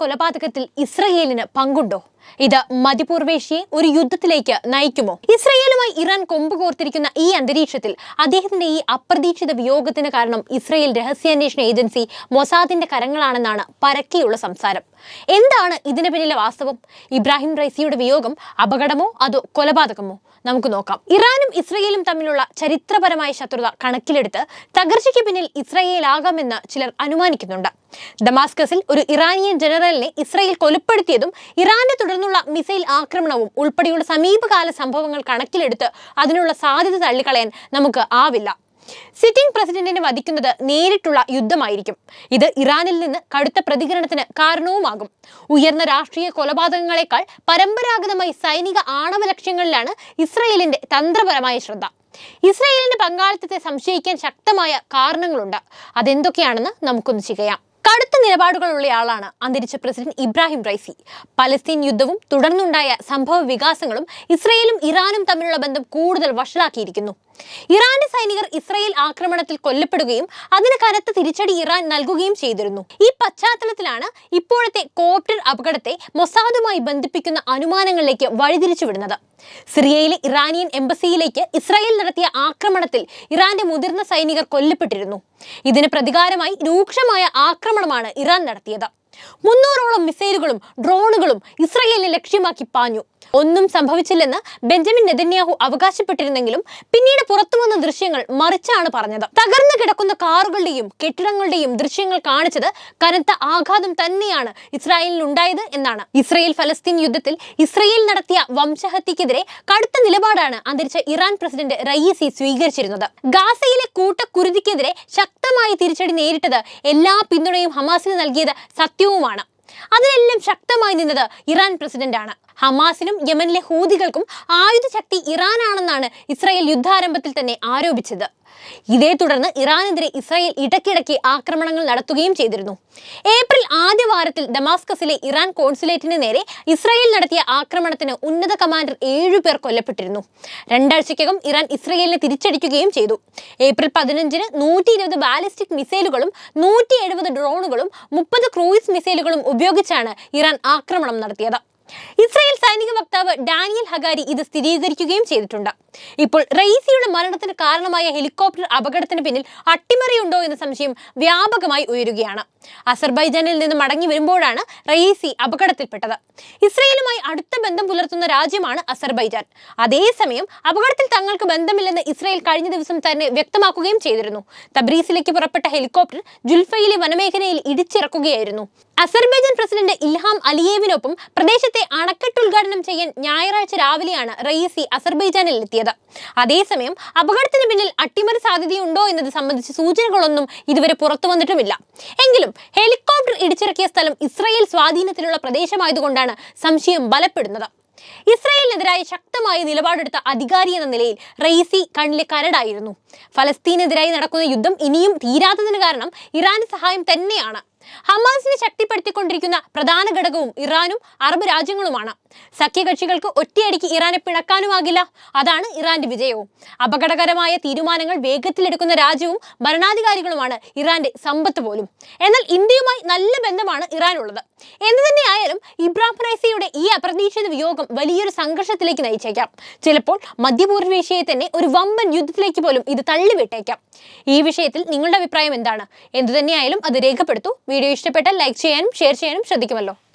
കൊലപാതകത്തിൽ ഇസ്രയേലിന് പങ്കുണ്ടോ? ഇത് മതിപൂർവേഷ്യയെ ഒരു യുദ്ധത്തിലേക്ക് നയിക്കുമോ? ഇസ്രയേലുമായി ഇറാൻ കൊമ്പ് കോർത്തിരിക്കുന്ന ഈ അന്തരീക്ഷത്തിൽ അദ്ദേഹത്തിന്റെ ഈ അപ്രതീക്ഷിത വിയോഗത്തിന് കാരണം ഇസ്രയേൽ രഹസ്യാന്വേഷണ ഏജൻസി മൊസാദിന്റെ കരങ്ങളാണെന്നാണ് പരക്കെയുള്ള സംസാരം. എന്താണ് ഇതിന് പിന്നിലെ വാസ്തവം? ഇബ്രാഹിം റൈസിയുടെ വിയോഗം അപകടമോ അതോ കൊലപാതകമോ? നമുക്ക് നോക്കാം. ഇറാനും ഇസ്രയേലും തമ്മിലുള്ള ചരിത്രപരമായ ശത്രുത കണക്കിലെടുത്ത് തകർച്ചയ്ക്ക് പിന്നിൽ ഇസ്രയേലാകാമെന്ന് ചിലർ അനുമാനിക്കുന്നുണ്ട്. ഡമാസ്കസിൽ ഒരു ഇറാനിയൻ ജനറലിനെ ഇസ്രയേൽ കൊലപ്പെടുത്തിയതും ഇറാനെ തുടർന്നുള്ള മിസൈൽ ആക്രമണവും ഉൾപ്പെടെയുള്ള സമീപകാല സംഭവങ്ങൾ കണക്കിലെടുത്ത് അതിനുള്ള സാധ്യത തള്ളിക്കളയാൻ നമുക്ക് ആവില്ല. സിറ്റിംഗ് പ്രസിഡന്റിനെ വധിക്കുന്നത് നേരിട്ടുള്ള യുദ്ധമായിരിക്കും. ഇത് ഇറാനിൽ നിന്ന് കടുത്ത പ്രതികരണത്തിന് കാരണവുമാകും. ഉയർന്ന രാഷ്ട്രീയ കൊലപാതകങ്ങളെക്കാൾ പരമ്പരാഗതമായി സൈനിക ആണവ ലക്ഷ്യങ്ങളിലാണ് ഇസ്രയേലിന്റെ തന്ത്രപരമായ ശ്രദ്ധ. ഇസ്രയേലിന്റെ പങ്കാളിത്തത്തെ സംശയിക്കാൻ ശക്തമായ കാരണങ്ങളുണ്ട്. അതെന്തൊക്കെയാണെന്ന് നമുക്കൊന്ന് ചെയ്യാം കടുത്ത നിലപാടുകളുള്ളയാളാണ് അന്തരിച്ച പ്രസിഡന്റ് ഇബ്രാഹിം റൈസി. പലസ്തീൻ യുദ്ധവും തുടർന്നുണ്ടായ സംഭവ വികാസങ്ങളും ഇസ്രയേലും ഇറാനും തമ്മിലുള്ള ബന്ധം കൂടുതൽ വഷളാക്കിയിരിക്കുന്നു. ഇറാന്റെ സൈനികർ ഇസ്രയേൽ ആക്രമണത്തിൽ കൊല്ലപ്പെടുകയും അതിന് കനത്ത തിരിച്ചടി ഇറാൻ നൽകുകയും ചെയ്തിരുന്നു. ഈ പശ്ചാത്തലത്തിലാണ് ഇപ്പോഴത്തെ കോപ്റ്റർ അപകടത്തെ മൊസാദുമായി ബന്ധിപ്പിക്കുന്ന അനുമാനങ്ങളിലേക്ക് വഴിതിരിച്ചുവിടുന്നത്. സിറിയയിലെ ഇറാനിയൻ എംബസിയിലേക്ക് ഇസ്രായേൽ നടത്തിയ ആക്രമണത്തിൽ ഇറാന്റെ മുതിർന്ന സൈനികർ കൊല്ലപ്പെട്ടിരുന്നു. ഇതിന് പ്രതികാരമായി രൂക്ഷമായ ആക്രമണമാണ് ഇറാൻ നടത്തിയത്. മുന്നൂറോളം മിസൈലുകളും ഡ്രോണുകളും ഇസ്രയേലിനെ ലക്ഷ്യമാക്കി പാഞ്ഞു. ഒന്നും സംഭവിച്ചില്ലെന്ന് ബെഞ്ചമിൻ നെതന്യാഹു അവകാശപ്പെട്ടിരുന്നെങ്കിലും പിന്നീട് പുറത്തു വന്ന ദൃശ്യങ്ങൾ മറിച്ചാണ് പറഞ്ഞത്. തകർന്നു കിടക്കുന്ന കാറുകളുടെയും കെട്ടിടങ്ങളുടെയും ദൃശ്യങ്ങൾ കാണിച്ചത് കനത്ത ആഘാതം തന്നെയാണ് ഇസ്രായേലിൽ ഉണ്ടായത് എന്നാണ്. ഇസ്രയേൽ ഫലസ്തീൻ യുദ്ധത്തിൽ ഇസ്രയേൽ നടത്തിയ വംശഹത്യക്കെതിരെ കടുത്ത നിലപാടാണ് അന്തരിച്ച ഇറാൻ പ്രസിഡന്റ് റയീസി സ്വീകരിച്ചിരുന്നത്. ഗാസയിലെ കൂട്ടക്കുരുതിക്കെതിരെ ശക്തമായി തിരിച്ചടി നേരിട്ടത് എല്ലാ പിന്തുണയും ഹമാസിന് നൽകിയത് സത്യവുമാണ്. അതിനെല്ലാം ശക്തമായി നിന്നത് ഇറാൻ പ്രസിഡന്റാണ്. ഹമാസിനും യമനിലെ ഹൂതികൾക്കും ആയുധശക്തി ഇറാനാണെന്നാണ് ഇസ്രായേൽ യുദ്ധാരംഭത്തിൽ തന്നെ ആരോപിച്ചത്. ഇതേ തുടർന്ന് ഇറാനെതിരെ ഇസ്രായേൽ ഇടയ്ക്കിടയ്ക്ക് ആക്രമണങ്ങൾ നടത്തുകയും ചെയ്തിരുന്നു. ഏപ്രിൽ ആദ്യ വാരത്തിൽ ഡമാസ്കസിലെ ഇറാൻ കോൺസുലേറ്റിന് നേരെ ഇസ്രായേൽ നടത്തിയ ആക്രമണത്തിന് ഉന്നത കമാൻഡർ ഏഴുപേർ കൊല്ലപ്പെട്ടിരുന്നു. രണ്ടാഴ്ചയ്ക്കകം ഇറാൻ ഇസ്രായേലിനെ തിരിച്ചടിക്കുകയും ചെയ്തു. ഏപ്രിൽ പതിനഞ്ചിന് നൂറ്റി ഇരുപത് ബാലിസ്റ്റിക് മിസൈലുകളും നൂറ്റി എഴുപത് ഡ്രോണുകളും മുപ്പത് ക്രൂയിസ് മിസൈലുകളും ഉപയോഗിച്ചാണ് ഇറാൻ ആക്രമണം നടത്തിയത്. ഇസ്രായേൽ സൈനിക വക്താവ് ഡാനിയൽ ഹഗാരി ഇത് സ്ഥിരീകരിക്കുകയും ചെയ്തിട്ടുണ്ട്. ഇപ്പോൾ റെയ്സിയുടെ മരണത്തിന് കാരണമായ ഹെലികോപ്റ്റർ അപകടത്തിന് പിന്നിൽ അട്ടിമറിയുണ്ടോ എന്ന സംശയം വ്യാപകമായി ഉയരുകയാണ്. അസർബൈജാനിൽ നിന്ന് മടങ്ങി വരുമ്പോഴാണ് റയീസി അപകടത്തിൽപ്പെട്ടത്. ഇസ്രയേലുമായി അടുത്ത ബന്ധം പുലർത്തുന്ന രാജ്യമാണ് അസർബൈജാൻ. അതേസമയം അപകടത്തിൽ തങ്ങൾക്ക് ബന്ധമില്ലെന്ന് ഇസ്രയേൽ കഴിഞ്ഞ ദിവസം തന്നെ വ്യക്തമാക്കുകയും ചെയ്തിരുന്നു. തബ്രീസിലേക്ക് പുറപ്പെട്ട ഹെലികോപ്റ്റർ ജുൽഫയിലെ വനമേഖലയിൽ ഇടിച്ചിറക്കുകയായിരുന്നു. അസർബൈജാൻ പ്രസിഡന്റ് ഇൽഹാം അലിയേവിനൊപ്പം പ്രദേശത്തെ അണക്കെട്ട് ഉദ്ഘാടനം ചെയ്യാൻ ഞായറാഴ്ച രാവിലെയാണ് റയീസി അസർബൈജാനിൽ എത്തിയത്. അതേസമയം അപകടത്തിന് പിന്നിൽ അട്ടിമറി സാധ്യതയുണ്ടോ എന്നത് സംബന്ധിച്ച് സൂചനകളൊന്നും ഇതുവരെ പുറത്തു വന്നിട്ടുമില്ല. എങ്കിലും ഹെലികോപ്റ്റർ ഇടിച്ചിറക്കിയ സ്ഥലം ഇസ്രായേൽ സ്വാധീനത്തിലുള്ള പ്രദേശമായതുകൊണ്ടാണ് സംശയം ബലപ്പെടുന്നത്. ഇസ്രായേലിനെതിരായി ശക്തമായി നിലപാടെടുത്ത അധികാരി എന്ന നിലയിൽ റെയ്സി കണ്ണിലെ കരടായിരുന്നു. ഫലസ്തീനെതിരായി നടക്കുന്ന യുദ്ധം ഇനിയും തീരാത്തതിന് കാരണം ഇറാന്റെ സഹായം തന്നെയാണ് ഹമാസിനെ ശക്തിപ്പെടുത്തിക്കൊണ്ടിരിക്കുന്ന പ്രധാന ഘടകവും ഇറാനും അറബ് രാജ്യങ്ങളുമാണ്. സഖ്യകക്ഷികൾക്ക് ഒറ്റയടിക്ക് ഇറാനെ പിണക്കാനുമാകില്ല. അതാണ് ഇറാന്റെ വിജയവും. അപകടകരമായ തീരുമാനങ്ങൾ വേഗത്തിലെടുക്കുന്ന രാജ്യവും ഭരണാധികാരികളുമാണ് ഇറാന്റെ സമ്പത്ത് പോലും. എന്നാൽ ഇന്ത്യയുമായി നല്ല ബന്ധമാണ് ഇറാനുള്ളത്. എന്തു തന്നെയായാലും ഇബ്രാഹിം റൈസിയുടെ ഈ അപ്രതീക്ഷിത വിയോഗം വലിയൊരു സംഘർഷത്തിലേക്ക് നയിച്ചേക്കാം. ചിലപ്പോൾ മധ്യപൂർവേഷ്യയെ തന്നെ ഒരു വമ്പൻ യുദ്ധത്തിലേക്ക് പോലും ഇത് തള്ളിവിട്ടേക്കാം. ഈ വിഷയത്തിൽ നിങ്ങളുടെ അഭിപ്രായം എന്താണ്? എന്തു തന്നെയായാലും അത് രേഖപ്പെടുത്തൂ. വീഡിയോ ഇഷ്ടപ്പെട്ടാൽ ലൈക്ക് ചെയ്യാനും ഷെയർ ചെയ്യാനും ശ്രദ്ധിക്കുമല്ലോ.